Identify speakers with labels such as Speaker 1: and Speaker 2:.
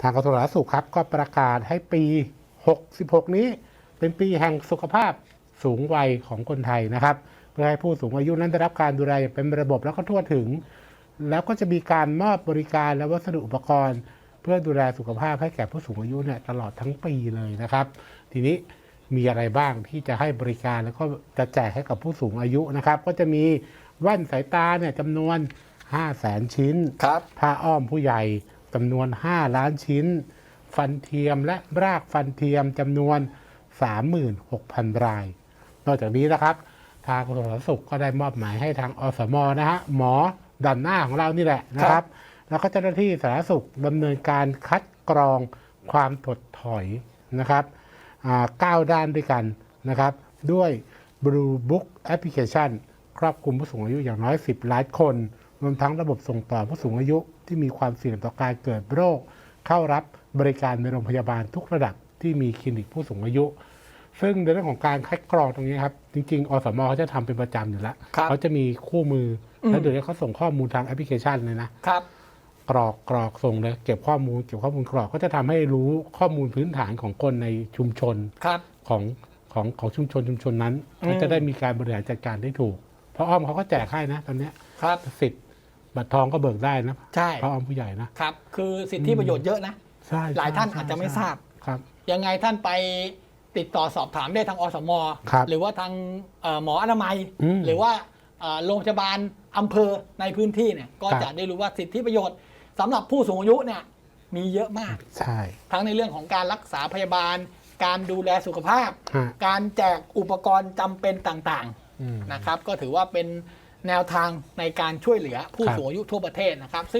Speaker 1: ทางกระทรวงสาธารณสุขครับก็ประกาศให้ปี 66 นี้ เป็นปีแห่งสุขภาพสูงวัยของคนไทยนะครับ เพื่อให้ผู้สูงอายุนั้นได้รับการดูแลอย่างเป็นระบบแล้วก็ทั่วถึง แล้วก็จะมีการมอบบริการและวัสดุอุปกรณ์ เพื่อดูแลสุขภาพให้แก่ผู้สูงอายุเนี่ยตลอดทั้งปีเลยนะครับ ทีนี้มีอะไรบ้างที่จะให้บริการแล้วก็จะแจกให้กับผู้สูงอายุนะครับ ก็จะมีแว่นสายตาเนี่ยจำนวน 5 0 0แสนชิ้น
Speaker 2: ครับ
Speaker 1: ผ้าอ้อมผู้ใหญ่ จำนวน 5 ล้านชิ้น ฟันเทียมและรากฟันเทียมจำนวน 36,000 ราย นอกจากนี้นะครับ ทางกระทรวงสาธารณสุขก็ได้มอบหมายให้ทางอสมนะฮะหมอดันหน้าของเรานี่แหละนะค
Speaker 2: ครั
Speaker 1: รับ
Speaker 2: บ
Speaker 1: แล้วก็เจ้าหน้าที่สาธารณสุขดำเนินการคัดกรองความถดถอยนะครับอ่าเก้าด้านด้วยกันนะครับ ด้วย Blue Book Application ครอบคลุมผู้สูงอายุอย่างน้อย 10 ล้านคน รวมทั้งระบบส่งต่อผู้สูงอายุ ที่มีความเสี่ยงต่อการเกิดโรค เข้ารับบริการในโรงพยาบาลทุกระดับที่มีคลินิกผู้สูงอายุ ซึ่งในเรื่องของการคัดกรองตรงนี้ครับ จริง ๆ อสมเขาจะทำเป็นประจำอยู่แล้ว
Speaker 2: ครับ
Speaker 1: เขาจะมีคู่มืออแล้วเดี๋ยวนี้เขาส่งข้อมูลทางแอปพลิเคชันเลยนะ
Speaker 2: ครับ
Speaker 1: กรอกกรอกส่งเลยเก็บข้อมูลเก็บข้อมูลกรอกก็จะทำให้รู้ข้อมูลพื้นฐานของคนในชุมชน
Speaker 2: ครับ
Speaker 1: ของของของชุมชนชุมชนนั้น
Speaker 2: อืม
Speaker 1: ก็จะได้มีการบริหารจัดการได้ถูก เพราะอ้อมเขาก็แจกให้นะตอนเนี้ย
Speaker 2: ครับ
Speaker 1: สิทธิ์ บัตรทองก็เบิกได้นะ
Speaker 2: ใช่
Speaker 1: เพราะอ้อมผู้ใหญ่นะครับ
Speaker 2: คือสิทธิประโยชน์เยอะนะ
Speaker 1: ใช่
Speaker 2: หลายท่าน
Speaker 1: ใช่
Speaker 2: อาจจะไม่ทราบ
Speaker 1: ครับ
Speaker 2: ยังไงท่านไปติดต่อสอบถามได้ทางอสม
Speaker 1: ครับ
Speaker 2: หรือว่าทางเอ่อหมออนามัย
Speaker 1: อืม
Speaker 2: หรือว่าเอ่อโรงพยาบาลอำเภอในพื้นที่เนี่ยก็
Speaker 1: ครับ
Speaker 2: จะได้รู้ว่าสิทธิประโยชน์สำหรับผู้สูงอายุเนี่ยมีเยอะมาก
Speaker 1: ใช่
Speaker 2: ทั้งในเรื่องของการรักษาพยาบาล การดูแลสุขภาพ
Speaker 1: ฮะ
Speaker 2: การแจกอุปกรณ์จำเป็นต่าง
Speaker 1: อืม
Speaker 2: ๆนะครับ ก็ถือว่าเป็น แนวทางในการช่วยเหลือผู้สูงอายุทั่วประเทศนะครับซึ่ง